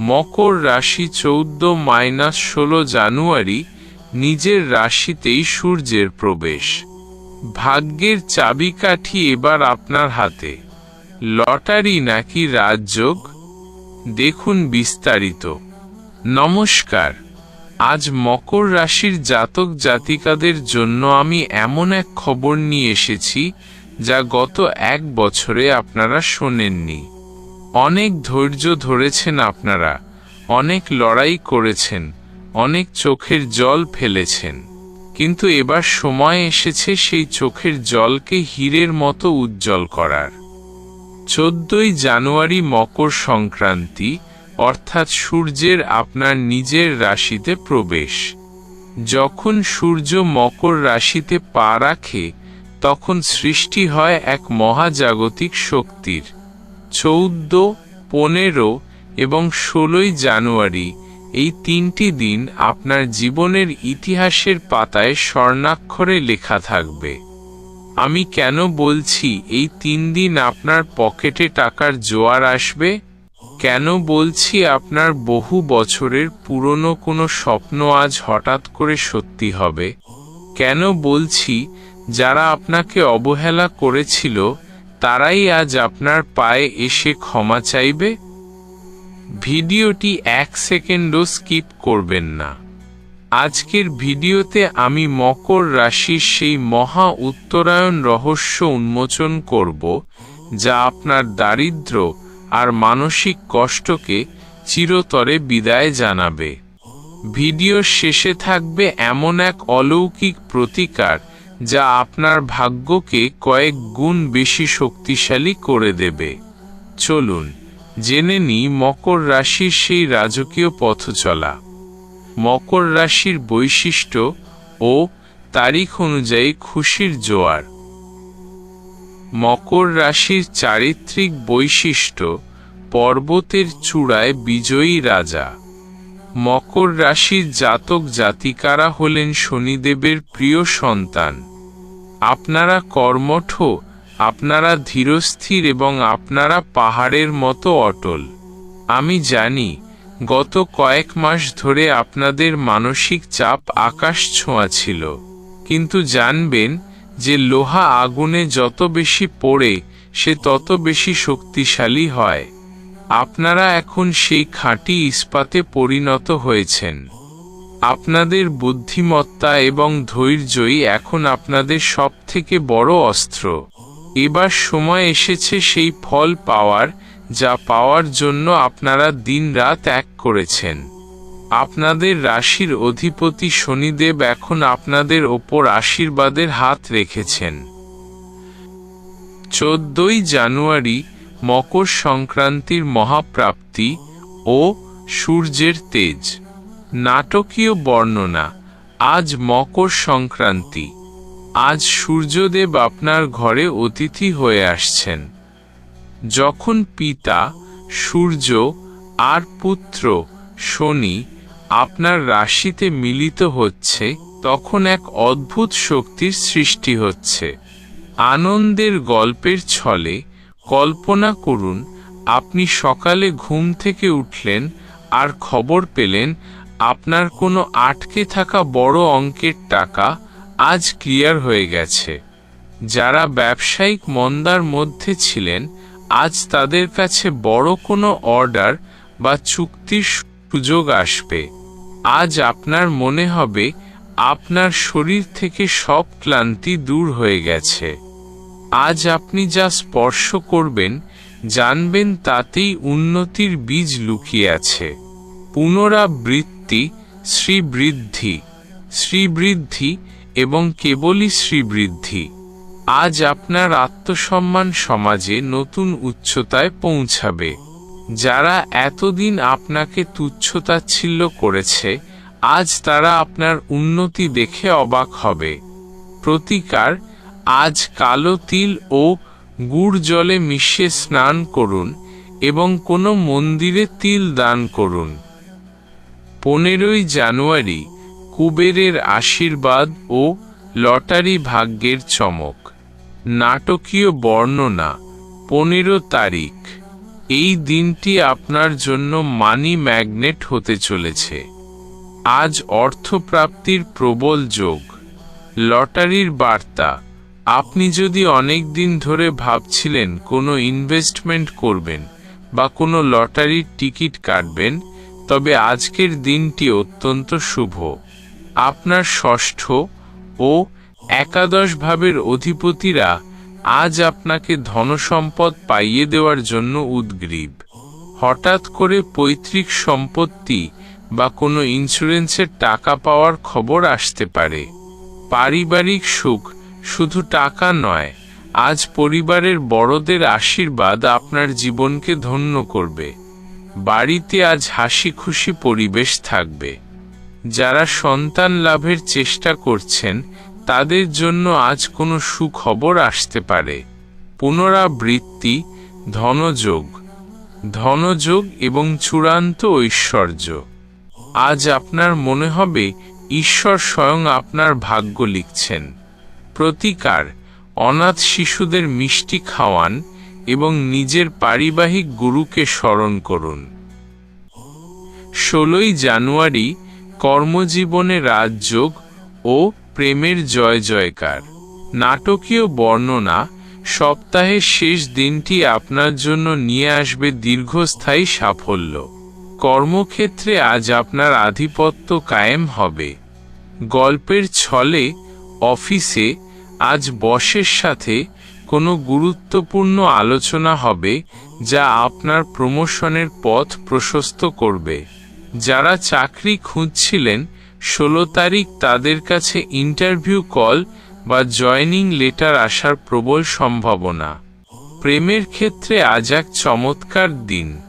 মকর রাশি চৌদ্দ মাইনাস ষোলো জানুয়ারি নিজের রাশিতেই সূর্যের প্রবেশ। ভাগ্যের চাবিকাঠি এবার আপনার হাতে। লটারি নাকি রাজযোগ? দেখুন বিস্তারিত। নমস্কার। আজ মকর রাশির জাতক জাতিকাদের জন্য আমি এমন এক খবর নিয়ে এসেছি, যা গত এক বছরে আপনারা শোনেননি। অনেক ধৈর্য ধরেছেন আপনারা, অনেক লড়াই করেছেন, অনেক চোখের জল ফেলেছেন। কিন্তু এবার সময় এসেছে সেই চোখের জলকে হীরের মতো উজ্জ্বল করার। চোদ্দই জানুয়ারি মকর সংক্রান্তি, অর্থাৎ সূর্যের আপনার নিজের রাশিতে প্রবেশ। যখন সূর্য মকর রাশিতে পা রাখে, তখন সৃষ্টি হয় এক মহাজাগতিক শক্তির। চৌদ্দ, পনেরো এবং ষোলোই জানুয়ারি এই তিনটি দিন আপনার জীবনের ইতিহাসের পাতায় স্বর্ণাক্ষরে লেখা থাকবে। আমি কেন বলছি এই তিন দিন আপনার পকেটে টাকার জোয়ার আসবে? কেন বলছি আপনার বহু বছরের পুরনো কোনো স্বপ্ন আজ হঠাৎ করে সত্যি হবে? কেন বলছি যারা আপনাকে অবহেলা করেছিল তারাই আজ আপনার পায়ে এসে ক্ষমা চাইবে? ভিডিওটি এক সেকেন্ডও স্কিপ করবেন না। আজকের ভিডিওতে আমি মকর রাশির সেই মহা উত্তরায়ণ রহস্য উন্মোচন করব, যা আপনার দারিদ্র আর মানসিক কষ্টকে চিরতরে বিদায় জানাবে। ভিডিওর শেষে থাকবে এমন এক অলৌকিক প্রতিকার যা আপনার ভাগ্যকে কয়েক গুণ বেশি শক্তিশালী করে দেবে। চলুন, জেনে নি মকর রাশির সেই রাজকীয় পথ চলা। মকর রাশির বৈশিষ্ট্য ও তারিখ অনুযায়ী খুশির জোয়ার। মকর রাশির চারিত্রিক বৈশিষ্ট্য, পর্বতের চূড়ায় বিজয়ী রাজা। মকর রাশির জাতক জাতিকারা হলেন শনিদেবের প্রিয় সন্তান। আপনারা কর্মঠ, আপনারা ধীরস্থির এবং আপনারা পাহাড়ের মতো অটল। আমি জানি, গত কয়েক মাস ধরে আপনাদের মানসিক চাপ আকাশ ছোঁয়া ছিল। কিন্তু জানবেন যে লোহা আগুনে যত বেশি পড়ে, সে তত বেশি শক্তিশালী হয়। আপনারা এখন সেই খাঁটি ইস্পাতে পরিণত হয়েছেন। আপনাদের বুদ্ধিমত্তা এবং ধৈর্যই এখন আপনাদের সবথেকে বড় অস্ত্র। এবার সময় এসেছে সেই ফল পাওয়ার, যা পাওয়ার জন্য আপনারা দিনরাত এক করেছেন। আপনাদের রাশির অধিপতি শনিদেব এখন আপনাদের ওপর আশীর্বাদের হাত রেখেছেন। চোদ্দই জানুয়ারি মকর সংক্রান্তির মহাপ্রাপ্তি ও সূর্যের তেজ। নাটকীয় বর্ণনা, আজ মকর সংক্রান্তি। আজ সূর্যদেব আপনার ঘরে অতিথি হয়ে আসছেন। যখন পিতা, সূর্য আর পুত্র, শনি আপনার রাশিতে মিলিত হচ্ছে, তখন এক অদ্ভুত শক্তির সৃষ্টি হচ্ছে। আনন্দের গল্পের ছলে কল্পনা করুন, আপনি সকালে ঘুম থেকে উঠলেন আর খবর পেলেন, আপনার কোনো আটকে থাকা বড় অঙ্কের টাকা আজ ক্লিয়ার হয়ে গেছে। যারা ব্যবসায়িক মন্দার মধ্যে ছিলেন, আজ তাদের কাছে বড় কোনো অর্ডার বা চুক্তির সুযোগ আসবে। আজ আপনার মনে হবে, আপনার শরীর থেকে সব ক্লান্তি দূর হয়ে গেছে। আজ আপনি যা স্পর্শ করবেন, জানবেন তাতেই উন্নতির বীজ লুকিয়ে আছে। পুনরাবৃত্তি শ্রীবৃদ্ধি শ্রীবৃদ্ধি এবং কেবলই শ্রীবৃদ্ধি। আজ আপনার আত্মসম্মান সমাজে নতুন উচ্চতায় পৌঁছাবে। যারা এতদিন আপনাকে তুচ্ছতাচ্ছিল্য করেছে, আজ তারা আপনার উন্নতি দেখে অবাক হবে। প্রতিকার আজ কালো তিল ও গুড় জলে মিশিয়ে স্নান করুন এবং কোনো মন্দিরে তিল দান করুন। পনেরোই জানুয়ারি, কুবেরের আশীর্বাদ ও লটারি ভাগ্যের চমক। নাটকীয় বর্ণনা, পনেরো তারিখ। এই দিনটি আপনার জন্য মানি ম্যাগনেট হতে চলেছে। আজ অর্থপ্রাপ্তির প্রবল যোগ। লটারির বার্তা আপনি যদি অনেক দিন ধরে ভাবছিলেন কোনো ইনভেস্টমেন্ট করবেন বা কোনো লটারির টিকিট কাটবেন, তবে আজকের দিনটি অত্যন্ত শুভ। আপনার ষষ্ঠ ও একাদশ ভাবের অধিপতিরা আজ আপনাকে ধনসম্পদ পাইয়ে দেওয়ার জন্য উদ্গ্রীব। হঠাৎ করে পৈতৃক সম্পত্তি বা কোনো ইন্স্যুরেন্সের টাকা পাওয়ার খবর আসতে পারে। পারিবারিক সুখ শুধু টাকা নয়, আজ পরিবারের বড়দের আশীর্বাদ আপনার জীবনকে ধন্য করবে। বাড়িতে আজ হাসি খুশি পরিবেশ থাকবে। যারা সন্তান লাভের চেষ্টা করছেন, তাদের জন্য আজ কোনো সুখবর আসতে পারে। পুনরাবৃত্তি, ধনযোগ। ধনযোগ এবং চূড়ান্ত ঐশ্বর্য। আজ আপনার মনে হবে, ঈশ্বর স্বয়ং আপনার ভাগ্য লিখছেন। প্রতিকার, অনাথ শিশুদের মিষ্টি খাওয়ান এবং নিজের পারিবাহিক গুরুকে স্মরণ করুন। ষোলোই জানুয়ারি, কর্মজীবনে রাজযোগ ও প্রেমের জয় জয়কার। নাটকীয় বর্ণনা, সপ্তাহের শেষ দিনটি আপনার জন্য নিয়ে আসবে দীর্ঘস্থায়ী সাফল্য। কর্মক্ষেত্রে আজ আপনার আধিপত্য কায়েম হবে। গল্পের ছলে, অফিসে আজ বসের সাথে কোনো গুরুত্বপূর্ণ আলোচনা হবে যা আপনার প্রমোশনের পথ প্রশস্ত করবে। যারা চাকরি খুঁজছিলেন, ষোলো তারিখ তাদের কাছে ইন্টারভিউ কল বা জয়নিং লেটার আসার প্রবল সম্ভাবনা। প্রেমের ক্ষেত্রে আজ এক চমৎকার দিন।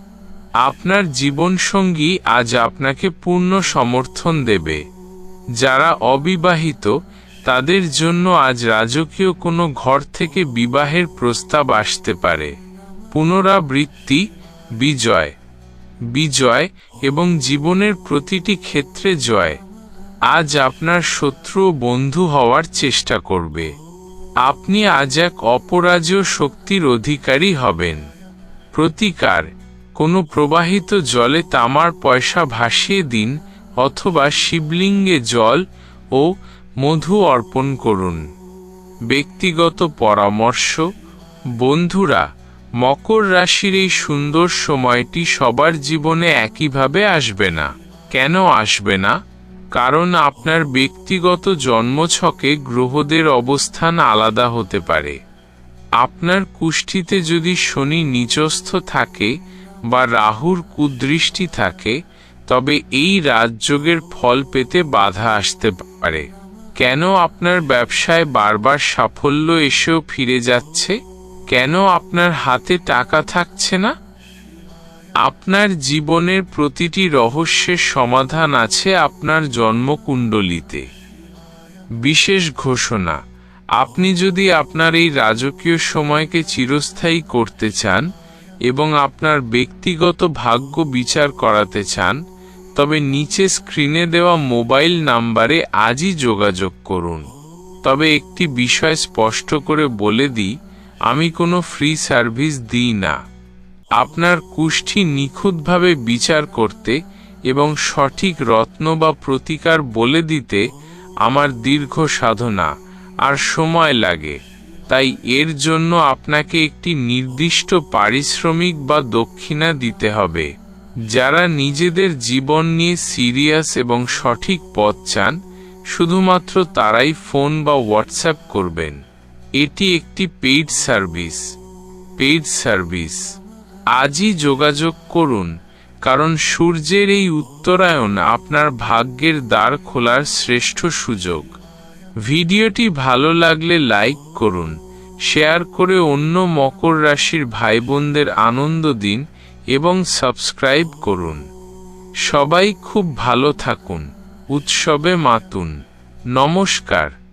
আপনার জীবনসঙ্গী আজ আপনাকে পূর্ণ সমর্থন দেবে। যারা অবিবাহিত তাদের জন্য আজ রাজকীয় কোনো ঘর থেকে বিবাহের প্রস্তাব আসতে পারে। পুনরাবৃত্তি, বিজয়। বিজয় এবং জীবনের প্রতিটি ক্ষেত্রে জয়। আজ আপনার শত্রু বন্ধু হওয়ার চেষ্টা করবে। আপনি আজ এক অপরাজয় শক্তির অধিকারী হবেন। প্রতিকার। কোনো প্রবাহিত জলে তামার পয়সা ভাসিয়ে দিন অথবা শিবলিঙ্গে জল ও মধু অর্পণ করুন। ব্যক্তিগত পরামর্শ, বন্ধুরা, মকর রাশির এই সুন্দর সময়টি সবার জীবনে একইভাবে আসবে না। কেন আসবে না? কারণ আপনার ব্যক্তিগত জন্মছকে গ্রহদের অবস্থান আলাদা হতে পারে। আপনার কুষ্ঠিতে যদি শনি নিচস্থ থাকে বা রাহুর কুদৃষ্টি থাকে, তবে এই রাজযোগের ফল পেতে বাধা আসতে পারে। কেন আপনার ব্যবসায় বারবার সাফল্য এসেও ফিরে যাচ্ছে? কেন আপনার হাতে টাকা থাকছে না? আপনার জীবনের প্রতিটি রহস্যের সমাধান আছে আপনার জন্মকুণ্ডলিতে। বিশেষ ঘোষণা, আপনি যদি আপনার এই রাজকীয় সময়কে চিরস্থায়ী করতে চান এবং আপনার ব্যক্তিগত ভাগ্য বিচার করাতে চান তবে নিচে স্ক্রিনে দেওয়া মোবাইল নাম্বারে আজই যোগাযোগ করুন। তবে একটি বিষয় স্পষ্ট করে বলে দিই, আমি কোনো ফ্রি সার্ভিস দিই না। আপনার কুষ্ঠি নিখুঁতভাবে বিচার করতে এবং সঠিক রত্ন বা প্রতিকার বলে দিতে আমার দীর্ঘ সাধনা আর সময় লাগে। তাই এর জন্য আপনাকে একটি নির্দিষ্ট পারিশ্রমিক বা দক্ষিণা দিতে হবে। যারা নিজেদের জীবন নিয়ে সিরিয়াস এবং সঠিক পথ চান, শুধুমাত্র তারাই ফোন বা হোয়াটসঅ্যাপ করবেন। এটি একটি পেইড সার্ভিস। Paid service. আজই যোগাযোগ করুন, কারণ সূর্যের এই উত্তরায়ণ আপনার ভাগ্যের দ্বার খোলার শ্রেষ্ঠ সুযোগ। ভিডিওটি ভালো লাগলে লাইক করুন, শেয়ার করে অন্য মকর রাশির ভাই বোনদের আনন্দ দিন এবং সাবস্ক্রাইব করুন। সবাই খুব ভালো থাকুন। উৎসবে মাতুন। নমস্কার।